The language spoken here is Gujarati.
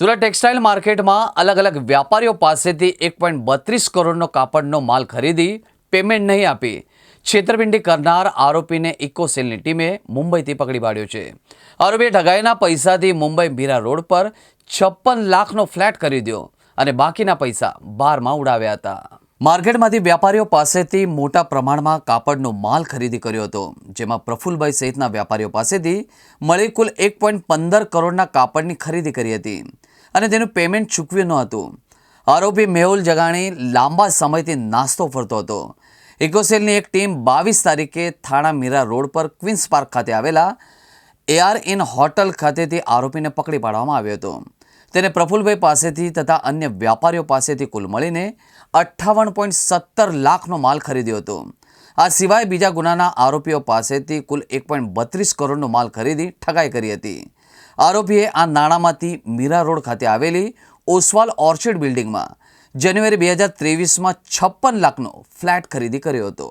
સુરત ટેક્સટાઇલ માર્કેટમાં અલગ અલગ વ્યાપારીઓ પાસેથી એક પોઈન્ટ બત્રીસ કરોડનો કાપડનો માલ ખરીદી પેમેન્ટ નહીં આપી. છેતરપિંડી કરનાર આરોપીને ઇકોસેલની ટીમે મુંબઈથી પકડી પાડ્યો છે. આરોપીએ ઠગાઈના પૈસાથી મુંબઈ મીરા રોડ પર છપ્પન લાખનો ફ્લેટ ખરીદ્યો અને બાકીના પૈસા બારમાં ઉડાવ્યા હતા. માર્કેટમાંથી વેપારીઓ પાસેથી મોટા પ્રમાણમાં કાપડનો માલ ખરીદી કર્યો હતો, જેમાં પ્રફુલભાઈ સહિતના વેપારીઓ પાસેથી મળી કુલ એક પોઈન્ટ પંદર કરોડના કાપડની ખરીદી કરી હતી. અને તેનું પેમેન્ટ ચૂકવ્યું ન હતું. આરોપી મેહુલ જગાણી લાંબા સમયથી નાસ્તો ફરતો હતો. ઇકોસેલની એક ટીમ બાવીસ તારીખે થાણા મીરા રોડ પર ક્વીન્સ પાર્ક ખાતે આવેલા એઆર ઇન હોટલ ખાતેથી આરોપીને પકડી પાડવામાં આવ્યો હતો. તેને પ્રફુલભાઈ પાસેથી તથા અન્ય વ્યાપારીઓ પાસેથી કુલ મળીને અઠ્ઠાવન પોઈન્ટ સત્તર લાખનો માલ ખરીદ્યો હતો. આ સિવાય બીજા ગુનાના આરોપીઓ પાસેથી કુલ એક પોઈન્ટ બત્રીસ કરોડનો માલ ખરીદી ઠગાઈ કરી હતી. આરોપીએ આ નાણાંમાંથી મીરા રોડ ખાતે આવેલી ઓસવાલ ઓર્ચિડ બિલ્ડિંગમાં જાન્યુઆરી બે હજાર ત્રેવીસમાં છપ્પન લાખનો ફ્લેટ ખરીદી કર્યો હતો.